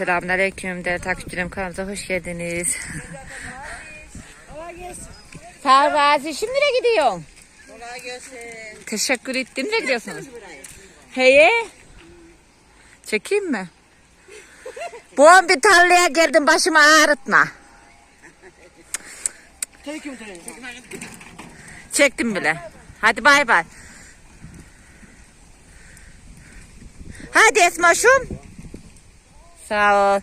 Selamünaleyküm değerli takipçilerim kanalımıza hoş geldiniz. Sağ Razi. Şimdi nereye gidiyorsun? Kolay gelsin. Teşekkür ettim. Nereye gidiyorsunuz? Heye. Çekeyim mi? Bu an bir tarlaya geldim başımı ağrıtma. Çektim bile. Hadi bay bay. Hadi Esmaşum. Sağ ol.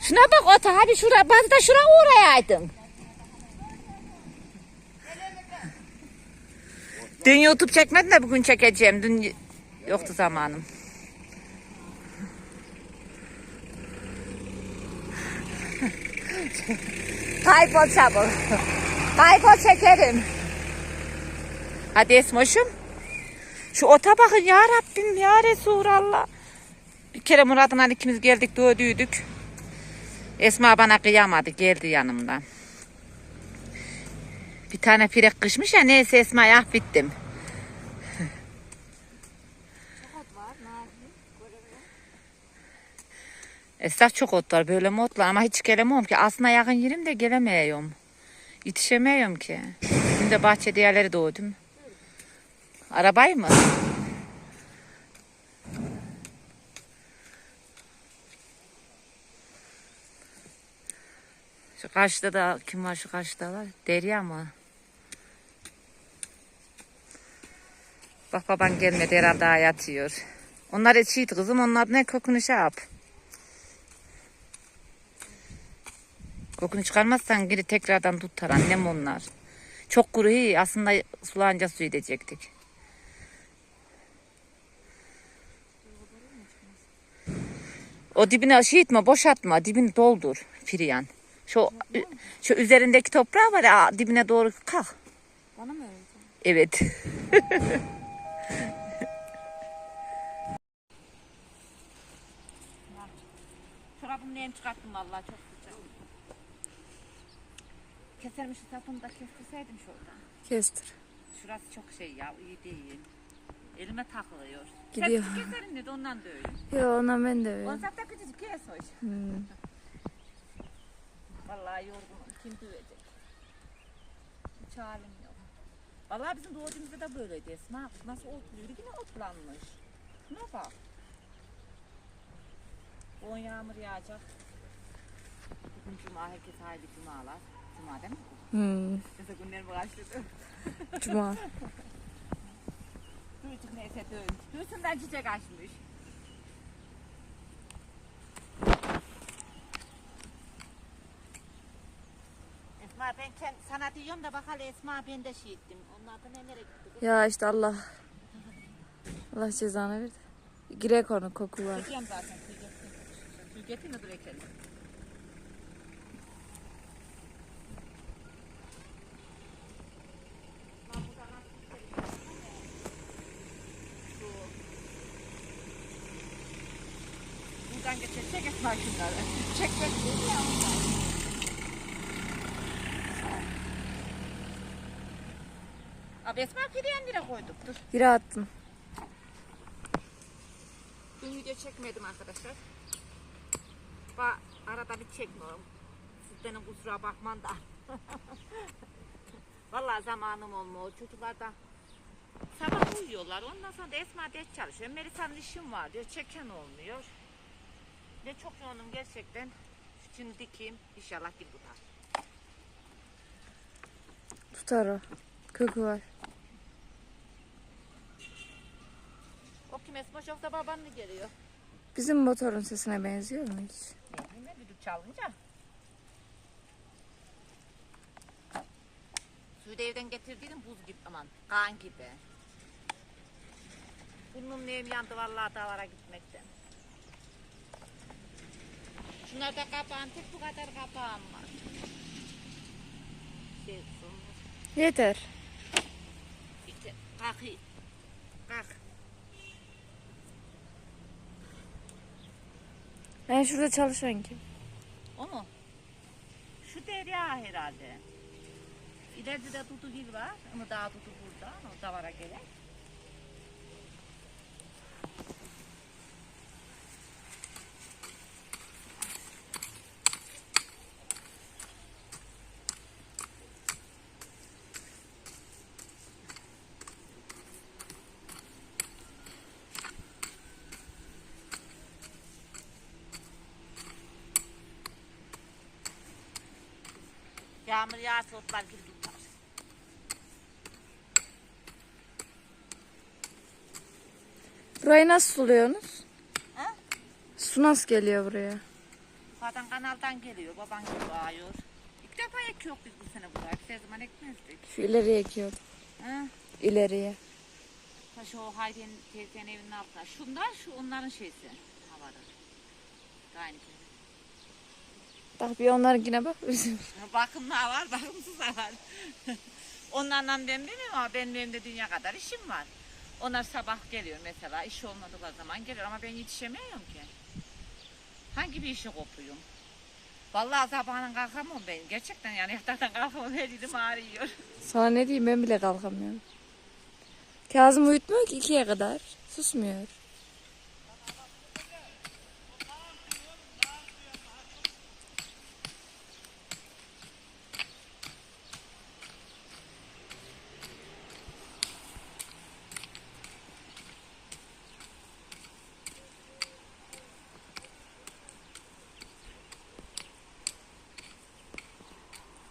Şuna bak ota hadi şura bazı da şura uğrayaydın. Dün YouTube çekmedim de bugün çekeceğim. Dün yoktu zamanım. Kaybol çabuk. Kaybol çekerim. Hadi Esmoş'um. Şu ota bakın ya Rabbim ya Resulallah. Kere Murat'la ikimiz geldik doğdüydük. Esma bana kıyamadı geldi yanımdan. Bir tane pirek kışmış ya neyse Esma'yı affettim. Esas çok ot var böyle mi otlar ama hiç gelemiyorum ki. Aslında yakın yerim de gelemiyorum. Yetişemiyorum ki. Şimdi de bahçede yerleri doğdum. Arabayı mı? Şu karşıda da kim var şu karşıda var? Derya mı? Bak baban gelmedi herhalde yatıyor. Onlar içiydi kızım. Onlar ne kokunu şey yap. Kokunu çıkarmazsan geri tekrardan tutar annem onlar. Çok kuru iyi. Aslında sulanca su edecektik. O dibine şey etme, boşaltma. Dibini doldur Firyan. Şu şu üzerindeki toprağı var ya dibine doğru kalk. Bana mı öyle? Evet. Çorabımı neyim çıkarttım vallahi çok sıcak. Kesermiş sapını da kestirseydim şuradan. Kestir. Şurası çok şey ya iyi değil. Elime takılıyor. Gidiyor. Sen keserim dedi ondan da öyle. Yo ona ben de On veririm. sapta küçücük kes hoş. Hmm. Vallahi yorgunum. Kim dövecek? Hiç halim yok. Vallahi bizim doğduğumuzda da böyleydi Esma. Nasıl otluyor? Yine otlanmış. Şuna bak. On yağmur yağacak. Bugün cuma herkes haydi cumalar. Cuma değil mi? Hmm. Neyse günler başladı. Cuma. Çocuk neyse dön. Duysundan çiçek açmış. Esma ben kend, sana diyorum da bak hele Esma ben de şey ettim. Onlar da nelere gitti? Ya işte Allah. Allah cezanı verdi. Girek onu koku var. Çekiyorum zaten. Suyu dur ekelim. Buradan geçecek Esma şunları. Çekmek değil ya ondan. Abi Esma pideyen lira koyduk. Dur. Biri attım. Dün video çekmedim arkadaşlar. Ba arada bir çekmiyorum. Siz benim kusura bakman da. Vallahi zamanım olmuyor. Çocuklar da sabah uyuyorlar. Ondan sonra da Esma ders çalışıyor. Melisa'nın işim var diyor. Çeken olmuyor. Ne çok yoğunum gerçekten. Şimdi dikeyim. İnşallah bir tutar. Tutar o. Koku var. O kim Esma yoksa baban mı geliyor? Bizim motorun sesine benziyor mu hiç? Ne düdük çalınca. Suyu da evden getirdiydim buz gibi aman kan gibi. Burnum neyim yandı vallahi davara gitmekten. Şunlar da kapağım tek bu kadar kapağım var. Şey, Yeter. Kalk. Kalk. Ben şurada çalışan kim? O mu? Şu derya herhalde. İleride de Dudu Gil var. Ama daha Dudu burada. O davara gelen. Yağmur yağsa otlar gibi tutar. Burayı nasıl suluyorsunuz? Ha? Su nasıl geliyor buraya? Zaten kanaldan geliyor. Baban gibi ağıyor. İlk defa ekiyoruz biz bu sene buraya. Biz her zaman ekmezdik. Şu ileriye ekiyordum. Ha? İleriye. Ta Şu o Hayri'nin teyzenin evinin altında. Şunlar şu onların şeysi. Havada. Aynı. Bak bir onlarınkine bak bizim. Bakımlı var, bakımsız da var. Onlarla ben bilmiyorum ama benim evimde dünya kadar işim var. Onlar sabah geliyor mesela, iş olmadığı zaman geliyor ama ben yetişemiyorum ki. Hangi bir işe kopuyorum? Vallahi sabahın kalkamam ben. Gerçekten yani yataktan kalkamam her yerim ağrıyor. Sana ne diyeyim ben bile kalkamıyorum. Kazım uyutmuyor ki ikiye kadar. Susmuyor.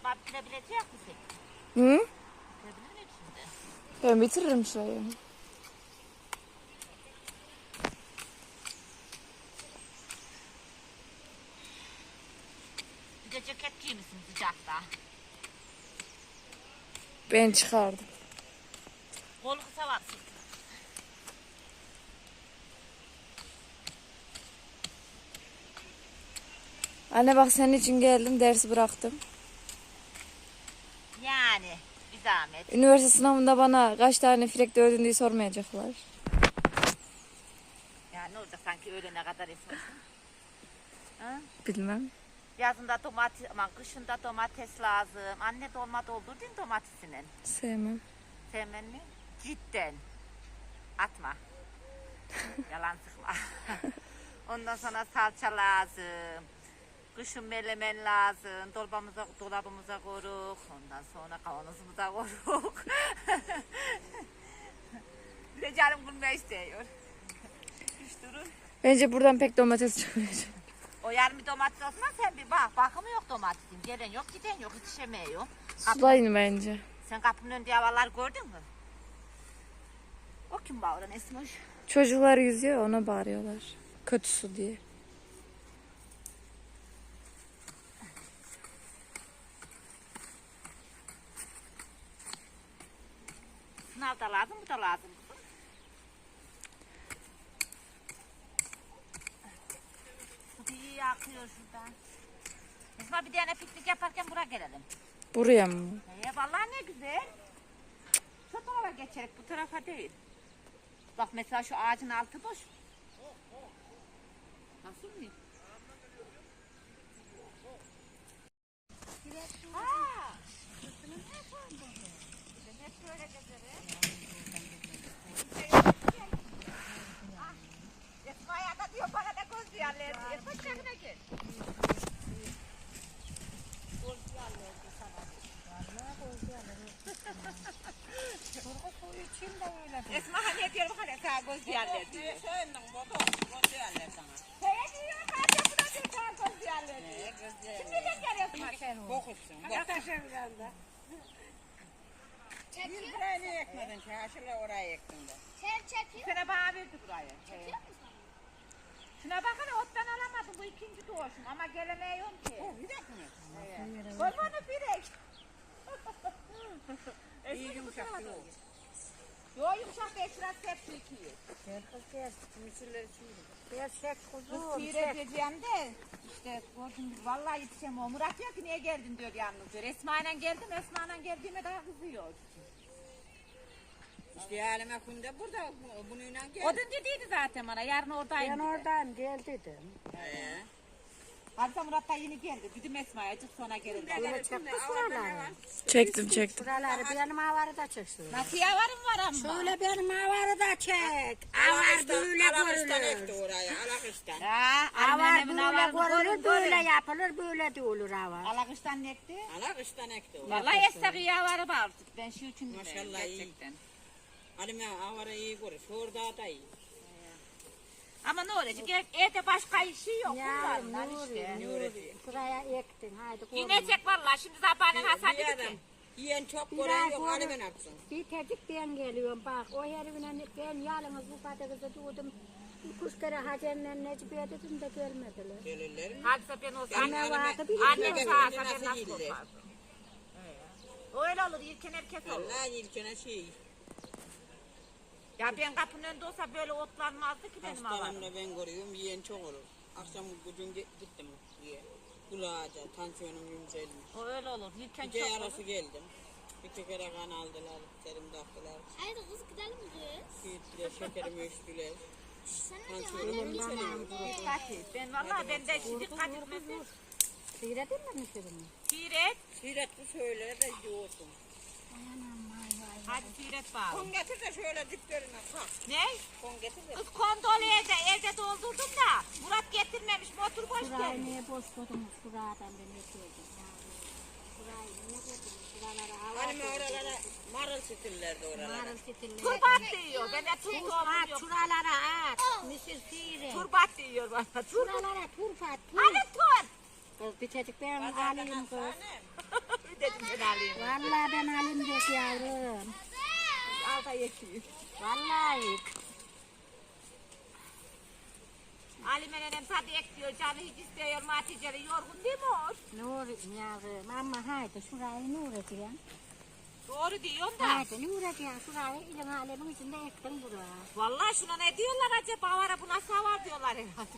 Bak bitirebilecek misin? Hı? Bitirebilir miyim şimdi? Ben bitiririm şurayı. Bir de ceket giymişsin sıcakta. Ben çıkardım. Kol kısa var. Anne bak senin için geldim dersi bıraktım. Yani bir zahmet. Üniversite sınavında bana kaç tane frek dövdün diye sormayacaklar. Yani ne olacak sanki öğlene kadar esmesin. Ha? Bilmem. Yazında domates, aman kışında domates lazım. Anne dolma doldurdun domatesinin. Sevmem. Sevmen mi? Cidden. Atma. Yalan sıkma. Ondan sonra salça lazım. Kışın melemen lazım. Dolabımıza, dolabımıza koruk. Ondan sonra kavanozumuza koruk. Bir de canım gülme istiyor. Hiç durun. Bence buradan pek domates çıkmayacak. O yarım domates olmaz sen bir bak. Bakımı yok domatesin. Gelen yok giden yok. Yetişemiyor. Sulayın bence. sen kapının önünde havalar gördün mü? O kim bağıran Esmoş? Çocuklar yüzüyor ona bağırıyorlar. Kötü su diye. Sınav da lazım bu da lazım. kızım. Su bir iyi akıyor şuradan. Esma bir tane piknik yaparken buraya gelelim. Buraya mı? Ee, vallahi ne güzel. Şu tarafa geçerek bu tarafa değil. Bak mesela şu ağacın altı boş. Nasıl mı? Aa! Hep böyle gezerim. Ah, Esma'ya da diyor bana da göz duyarlar. Esma çakına gel. Esma hani diyor bak hani sana göz duyarlar diyor. Söyle diyor hadi bu da diyor sana göz duyarlar diyor. Şimdi de geliyorsun. Bir buraya niye ekmedin ki? Ha şöyle oraya ektin de. Sana bana verdi burayı. Bakın ottan alamadım bu ikinci doğuşum ama gelemiyorum ki. Bu bir dakika mı? Kolmanı birek. İyi yumuşak yok. Yo yumuşak değil şurası hep çekiyor. Kız sihir edeceğim de işte gördüm vallahi yetişemiyorum. Murat diyor ki niye geldin diyor yalnız diyor. Esma'yla geldim Esma'yla geldiğime daha kızıyor. İşte halime kunde burada bu- bununla O gel. dün dediydi zaten bana yarın oradayım Ben dedi. oradan gel dedim. He. Hamza Murat da yeni geldi. Dedim Esma'ya azıcık sonra gelir. avada ne var? Çektim çektim. Buraları benim avarı da çeksin. Nasıl yavarım var ama. Şöyle benim avarı da çek. Avar böyle ekti görülür. oraya. Alakistan. Ya, Avar böyle avarını görülür, görün, böyle yapılır, böyle de olur avar. Alakıştan nekti. Alakistan ekti. Vallahi eski yavarı var. Ben şu için Maşallah iyi. gerçekten. Halime avara iyi görür. Orada da iyi. Ama ne olacak? Ev, evde başka işi yok. Ya bunlarla işte. Nuri, Şuraya ektin. Haydi koyma. İnecek vallahi şimdi sabahın Hasan Bir dedi ki. yiyen çok ay yok. Hadi ben atsın. Bir tecik ben geliyorum bak. O herifine ben yalnız bu patatesi durdum. Kuş kere Hacer'le Necmiye dedim de gelmediler. Gelirler mi? Hadise ben olsa Benim annem, Ne vardı bir annem Ben sağsa ben nasıl nasıl yiyildi? korkardım. Öyle olur yirken herkes olur. Vallahi ilkene şey. Ya ben kapının önünde olsa böyle otlanmazdı ki benim alanım. Hastalarımda ben görüyorum. Yiyen çok olur. Akşam gi- gittim diye. Kulağaca, tansiyonum yükselmiş. O öyle olur. Yirken Gece çok olur. arası geldim. İki kere kan aldılar, serum taktılar. Haydi kız gidelim mi kız? Gittiler, şekerimi ölçtüler. Sen ne Tansiyonum yükselmiş. Dikkat et. Ben vallahi ben de şimdi dikkat etmezsem. Seyredin mi mısırını? Siret. Siret bu söyle de yoğursun. Hadi siret bağlı. Kon getir de şöyle diplerine kalk. Ne? Kon getir de. Kız kondolu evde, evde doldurdum da. Murat getirmemiş, motor boş Şurayı gelmiş. niye boş koydunuz? Şuradan da ne koydun? Şurayı niye koydunuz? Şuralara hava Hani oralara marul oralara. Marul stiller. Turbat diyor. Ben de tur At yok. şuralara at. Mısır seyre. Turbat diyor bana. Şuralara turpat. Hadi tur. Kız bir çocuk ben alayım kız. Bir dedim ben alayım. Vallahi ben alayım dedi yavrum. Al da yetiyor. Vallahi. Ali Menenem tadı ekliyor, canı hiç istiyor, Hatice'li yorgun değil mi o? Nur yavrum ama haydi şurayı nur edeyim. Doğru diyorsun da. Haydi nur edeyim şurayı ilim alemin içinde ektin buraya. Vallahi şuna ne diyorlar acaba? Vara bu nasıl var diyorlar herhalde.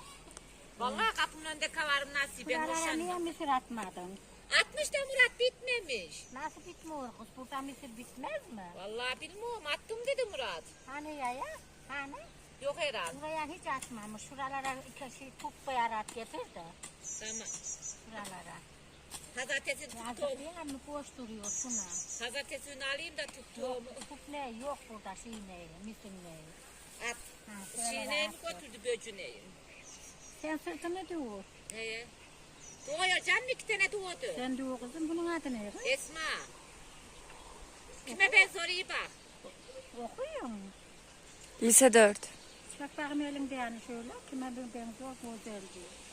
Vallahi kapının önünde kavarım nasip. Ben Şuralara niye mısır atmadın? 60 da Murat bitmemiş. Nasıl bitmiyor kız? Burada mısır bitmez mi? Vallahi bilmiyorum attım dedi Murat. Hani ya ya? Hani? Yok herhalde. Buraya hiç atmamış. Şuralara iki şey tut koyarak getir de. Tamam. Şuralara. Pazartesi Yazık tuttuğumu. değil mi? Boş duruyor şuna. Pazartesini alayım da Yok, tuttuğumu. tut ne? Yok burada şey ne? Mısır ne? At. Ha, şuralara Çiğneyi mi at. götürdü böcüneyi? Sen sırtını dur. Neye? Doğuyor canım iki tane doğdu. Sen dur kızım. Bunun adı ne? kız? Esma. Kime ben sorayım bak. Okuyor musun? Lise 4. Bak bakayım elimde yani şöyle. Kime ben ben zor güzel diyor.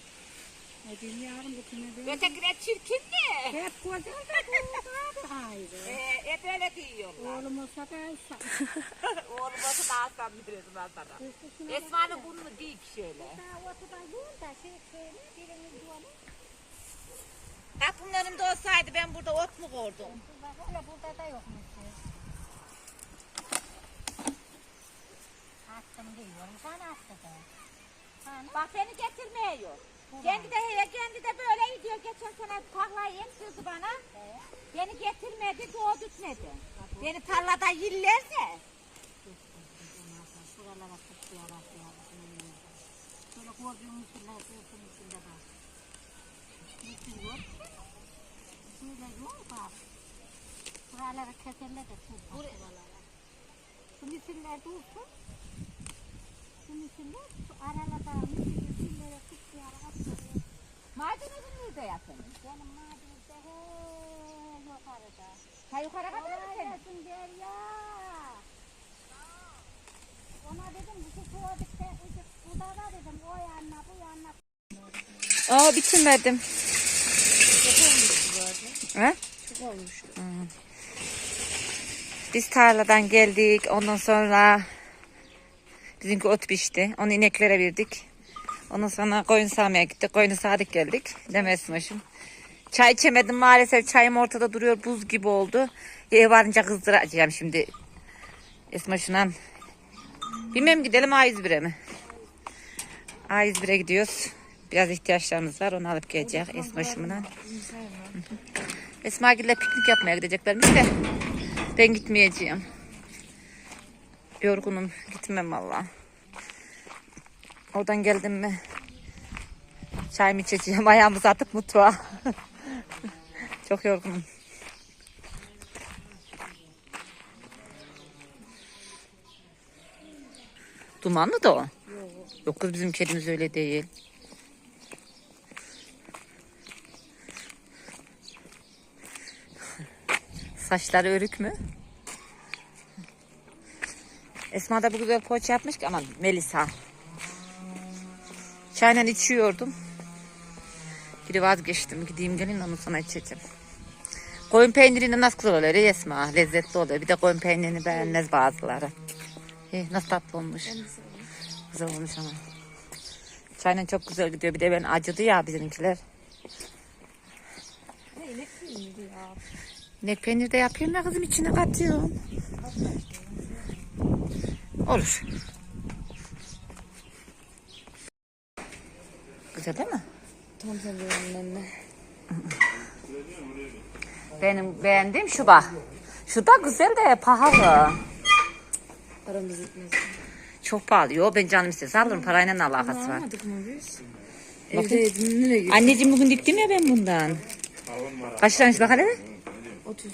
Ne yavrum bu kime ben? Ötekiler çirkin mi? Hep güzel de bu abi haydi. Ee, hep öyle diyorlar. Oğlum olsa da alsam. Oğlum olsa da alsam bilirim ben sana. Esma'nın burnu dik şöyle. Daha otuda yol da şey duvarı. Olsaydı ben burada ot mu kordum? Öyle burada da yok mısır. Attım diyorum. Sen attı da. Bak beni getirmiyor. Kendi de heye kendi de böyle gidiyor. Geçen sene tarlayı emtirdi bana. Beni getirmedi, doğu düşmedi. Beni tarlada yillerse. Şöyle koyduğum mısırlar dursun içinde bak. Mısır yok. Şöyle yok bak. Buraları keserler de tut bak buralara. Şu mısırlar dursun. Şu mısırlar şu aralarda mısırları Maydanozun nerede yakın? Benim mademde he yukarıda. Ha yukarı kadar mı senin? Neredesin der ya? Ona dedim bu soğudukta bu da var dedim o yanına bu yanına. Aa bitirmedim. He? Hmm. Biz tarladan geldik. Ondan sonra bizimki ot biçti. Onu ineklere verdik. Ondan sonra koyun sağmaya gittik. Koyunu sağdık geldik. Demesin hoşum. Çay içemedim maalesef. Çayım ortada duruyor. Buz gibi oldu. Eve varınca kızdıracağım şimdi. Esma şunan. Bilmem gidelim A101'e mi? A101'e gidiyoruz. Biraz ihtiyaçlarımız var. Onu alıp gelecek Esma şundan. Esma ile piknik yapmaya gideceklermiş de ben gitmeyeceğim. Yorgunum. Gitmem valla. Oradan geldim mi çayımı içeceğim. Ayağımı atıp mutfağa. Çok yorgunum. Dumanlı da o. Yok kız bizim kedimiz öyle değil. Saçları örük mü? Esma da bu güzel poğaça yapmış ki ama Melisa. Çayla içiyordum. Geri vazgeçtim. Gideyim gelin onu sonra içeceğim. Koyun peyniriyle nasıl güzel oluyor Esma? Lezzetli oluyor. Bir de koyun peynirini beğenmez bazıları. Eh, nasıl tatlı olmuş. Güzel olmuş ama. Çayla çok güzel gidiyor. Bir de ben acıdı ya bizimkiler. İnek peyniri de yapıyorum ya kızım içine katıyorum. Olur. Güzel değil mi? Tam seviyorum anne. Benim beğendiğim şu bak. Şu da güzel de pahalı. Paramız gitmez. Çok pahalı. Yo ben canım istese alırım. Parayla ne alakası var? Almadık mı biz? Nereye gittin? Anneciğim bugün diktim ya ben bundan. Kaç liraymış bak hele. 30.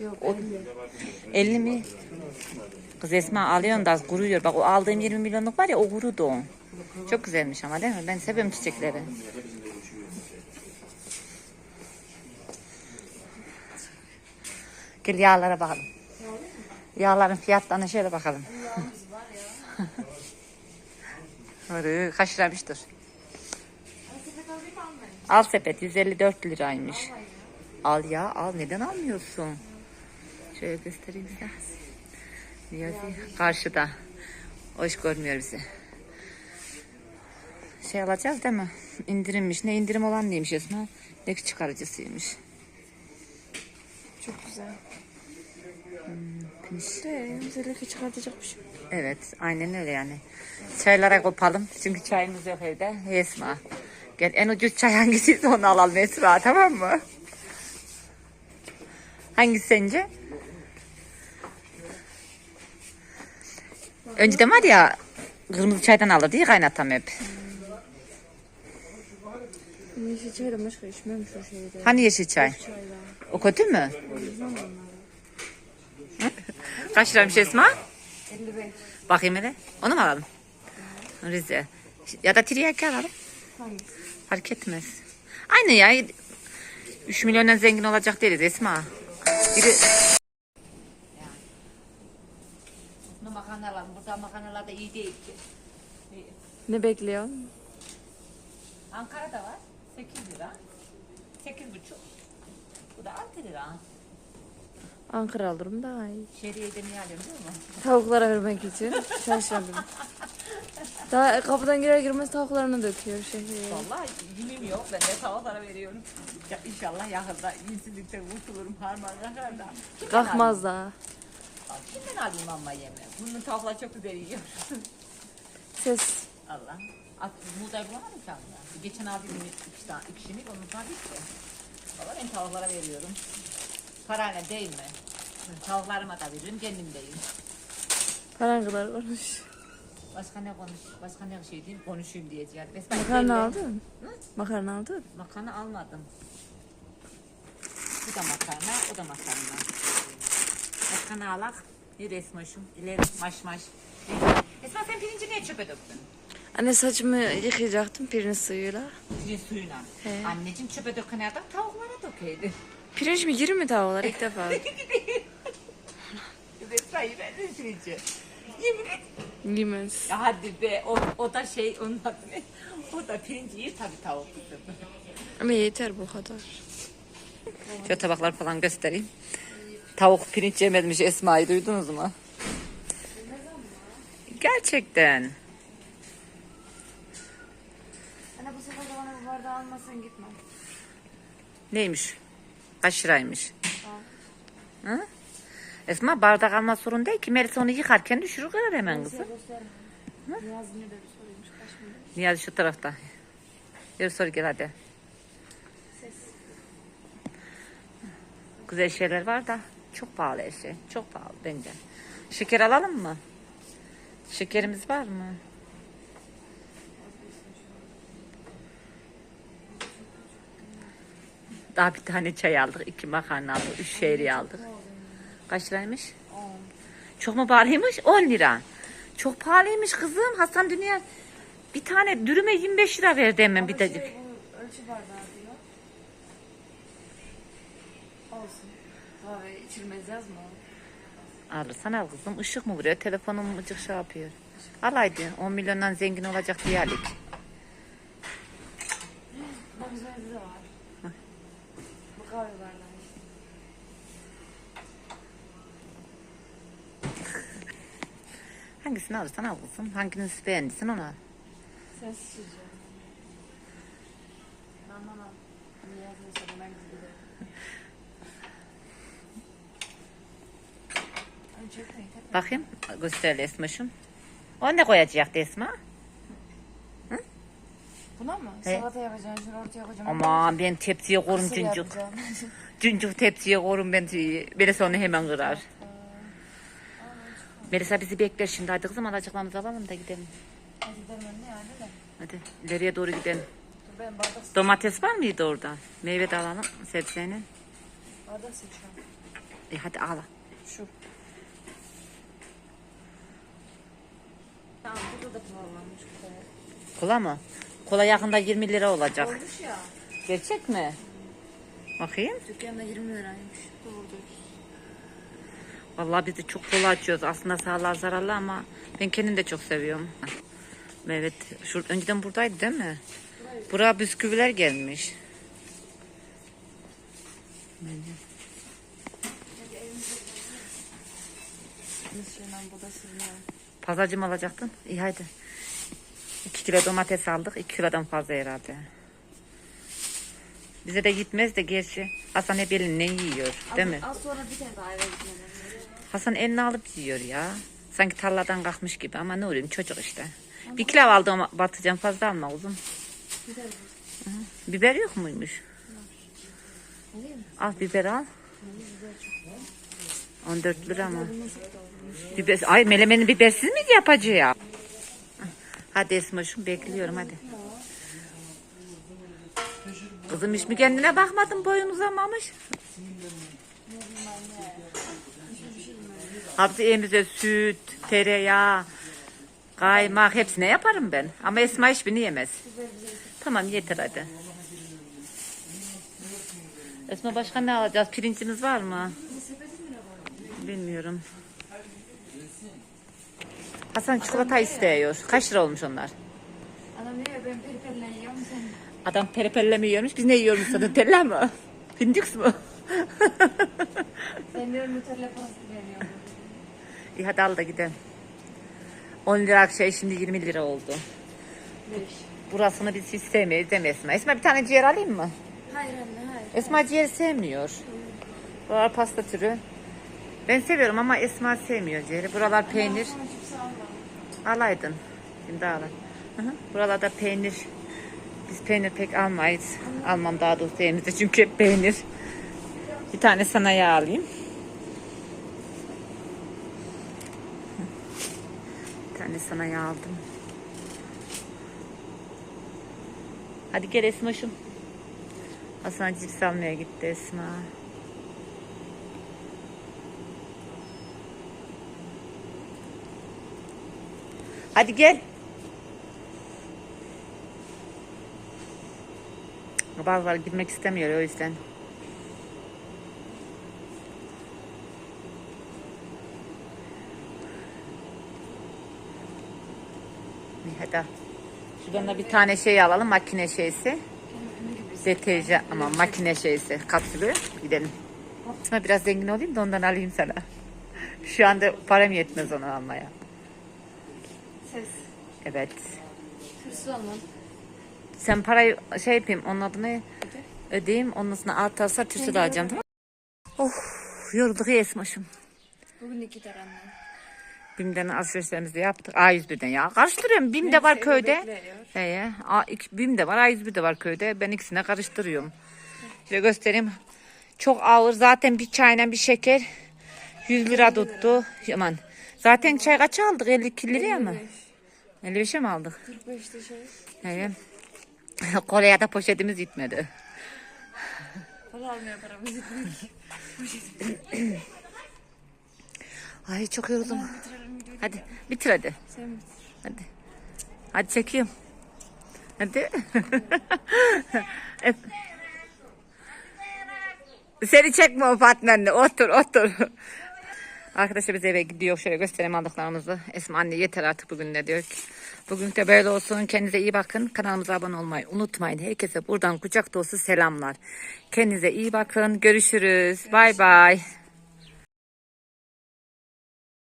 Yok 50 mi? Kız Esma alıyorsun da kuruyor. Bak o aldığım 20 milyonluk var ya o kurudu. Çok güzelmiş ama değil mi? Ben seviyorum çiçekleri. Gel yağlara bakalım. Yağların fiyatlarına şöyle bakalım. Kaç liraymış dur. Al sepet 154 liraymış. Al ya al neden almıyorsun? Şöyle göstereyim size. Niyazi karşıda. Hoş görmüyor bizi. Şey alacağız değil mi? İndirimmiş. Ne indirim olan neymiş Esma? Ne çıkarıcısıymış. Çok güzel. İşte bize çıkartacak bir şey. Evet aynen öyle yani. Çaylara kopalım. Çünkü çayımız yok evde. Esma. Gel en ucuz çay hangisiyse onu alalım Esma tamam mı? Hangisi sence? Önceden var ya kırmızı çaydan alır diye kaynatam hep. Yeşil çayla başka içmem şu şeyde. Hani yeşil çay? Çayla. O kötü mü? Kaç liraymış Esma? 55. Bakayım hele. Onu mu alalım? Rize. Ya da tiryaki alalım. Hangisi? Fark etmez. Aynı ya. 3 milyondan zengin olacak değiliz Esma. Biri... Makarnalar, burada makarnalar da iyi değil ki. Ne bekliyorsun? Ankara'da var. 8 lira. 8 buçuk. Bu da 6 lira. Ankara alırım daha iyi. Şeriye'de niye alıyorum değil mi? Tavuklara vermek için şaşırdım. Daha kapıdan girer girmez tavuklarını döküyor şehriye. Vallahi yemim yok. Ben de tavuklara veriyorum. Ya inşallah yakında yinsizlikten kurtulurum harmanına kadar da. Kimden Kalkmaz daha. alayım? Kimden alayım ama yemi? Bunun tavuklar çok güzel yiyor. Ses. Allah. At, buğday bulamadım ki abla. Geçen aldım iki, tane, iki kişilik onun daha bitti. Valla ben tavuklara veriyorum. Parayla değil mi? Tavuklarıma da veririm, kendim de yiyeyim. Paran kadar konuş. Başka ne konuş, başka ne şey diyeyim, konuşayım diyeceğim. Mesela Makarna aldın? Makarna aldın? Makarna almadım. Bu da makarna, o da makarna. Makarna alak. Bir resmoşum, ileri maş maş. Esma sen pirinci niye çöpe döktün? Anne saçımı yıkayacaktım pirinç suyuyla. Pirinç suyuna. He. Anneciğim çöpe döken adam tavuklara dökeydi. Pirinç mi girir mi tavuklar ilk defa? Esra'yı verdin pirinci. Yemin et. Yemez. Hadi be, o, o da şey, onun adı ne? O da pirinci yer tabii tavuk. Ama yeter bu kadar. Şöyle tabaklar falan göstereyim. Tavuk pirinç yemedmiş Esma'yı duydunuz mu? Gerçekten. Anne bu sefer de bana bu bardağı almasan gitme. Neymiş? Kaç liraymış? Hı? Esma bardak alma sorun değil ki. Melis onu yıkarken düşürür hemen kızım. Niyazi ne de bir soruymuş kaç? Niyazi şu tarafta. Yürü sor gel hadi. Güzel şeyler var da çok pahalı her şey. Çok pahalı bence. Şeker alalım mı? Şekerimiz var mı? Daha bir tane çay aldık, iki makarna aldık, üç şehriye aldık. Kaç liraymış? Çok mu pahalıymış? 10 lira. Çok pahalıymış kızım. Hasan Dünya bir tane dürüme 25 lira verdi hemen bir de. Bu ölçü bardağı diyor. Olsun. Kahve içilmez yazma. Alırsan al kızım. Işık mı vuruyor? Telefonum mıcık şey yapıyor. Alaydı. 10 milyondan zengin olacak diyelik. Bak de. Bu kahve bardağı. Hangisini alırsan al kızım. Hangisini beğendiysen onu al. Sen sıcak. Aman aman. Niye yazıyorsa ben iyi. Bakayım. Göster Esma'şım. O ne koyacak Esma? Buna mı? He. Salata yapacağım. Şunu ortaya koyacağım. Aman ben tepsiye korum Mısır cüncük. yapacağım. Cüncük tepsiye korum ben. Melisa onu hemen kırar. Melisa bizi bekler şimdi. Hadi kızım alacaklarımızı alalım da gidelim. Hadi gidelim anne hadi de. Hadi ileriye doğru gidelim. Dur ben bardak, Domates var mıydı orada? Meyve de alalım sebzeni. bardak seçiyorum. E hadi al. Şu. Tamam burada da pahalanmış. Kola mı? Kola yakında 20 lira olacak. Olmuş ya. Gerçek mi? Bakayım. Dükkanda 20 liraymış. Doğru. Vallahi biz de çok kola açıyoruz. Aslında sağlığa zararlı ama ben kendim de çok seviyorum. Evet. Şu, önceden buradaydı değil mi? Buraya bisküviler gelmiş. Sürüyor. Pazarcı mı alacaktın? İyi hadi. 2 kilo domates aldık. 2 kilodan fazla herhalde. Bize de gitmez de gerçi. Hasan hep elinden yiyor. Değil mi? Az sonra bir tane daha eve gitmeden. Hasan eline alıp yiyor ya. Sanki tarladan kalkmış gibi ama ne olayım çocuk işte. Bir kilo aldım batacağım fazla alma uzun. Hı. Biber yok muymuş? Al biber al. 14 lira mı? Biber, ay melemeni bibersiz mi yapacağım? Hadi Esmaş'ım bekliyorum hadi. Kızım hiç mi kendine bakmadın boyun uzamamış? Hepsi evimize süt, tereyağı, kaymak hepsine yaparım ben. Ama Esma hiçbirini yemez. Tamam yeter hadi. Esma başka ne alacağız? Pirincimiz var mı? Bilmiyorum. Hasan çikolata istiyor. Kaç lira olmuş onlar? Adam diyor ya ben peripelle yiyorum sen. Adam perepelle mi yiyormuş? Biz ne yiyoruz sana? Nutella mı? Findix mi? Ben diyorum Nutella parası veriyorum. İyi hadi al da gidelim. 10 lira şey şimdi 20 lira oldu. Beş. Burasını biz hiç sevmeyiz değil mi Esma? Esma bir tane ciğer alayım mı? Hayır anne hayır. Esma ciğer sevmiyor. Buralar pasta türü. Ben seviyorum ama Esma sevmiyor ciğeri. Buralar peynir. Alaydın. Şimdi al. Hı hı. Buralarda peynir. Biz peynir pek almayız. Almam daha doğrusu evimizde çünkü hep peynir. Bir tane sana yağ alayım. Bir tane sana yağ aldım. Hadi gel Esma'şım. Hasan cips almaya gitti Esma. Hadi gel. Bazıları girmek istemiyor o yüzden. Hadi. Şuradan da bir tane şey alalım makine şeysi. Deterjan ama makine şeysi kapsülü gidelim. Aslında biraz zengin olayım da ondan alayım sana. Şu anda param yetmez onu almaya. Ses. Evet. Hırsız olmam. Sen parayı şey yapayım onun adını ödeyeyim. Ondan sonra alt alsa tüsü de alacağım tamam mı? Of yorulduk ya Esmaş'ım. Bugün iki tane anne. BİM'den alışverişlerimizi yaptık. A101'den ya. Karıştırıyorum. BİM de var köyde. He, A, iki, BİM de var A101 de var köyde. Ben ikisine karıştırıyorum. Şöyle göstereyim. Çok ağır. Zaten bir çayla bir şeker 100 lira tuttu. Aman. Zaten çay kaç aldık? 52 liraya mı? 55'e mi aldık? 45'te şey. Evet. Kolaya da poşetimiz gitmedi. Para almaya paramız yetmiyor. Ay çok yoruldum. Hadi bitir hadi. Sen bitir. Hadi. Hadi çekiyorum. Hadi. Seni çekme o partnerle. Otur otur. Arkadaşlar biz eve gidiyor. Şöyle göstereyim aldıklarımızı. Esma anne yeter artık bugün de diyor ki. Bugün de böyle olsun. Kendinize iyi bakın. Kanalımıza abone olmayı unutmayın. Herkese buradan kucak dolusu selamlar. Kendinize iyi bakın. Görüşürüz. Bay bay.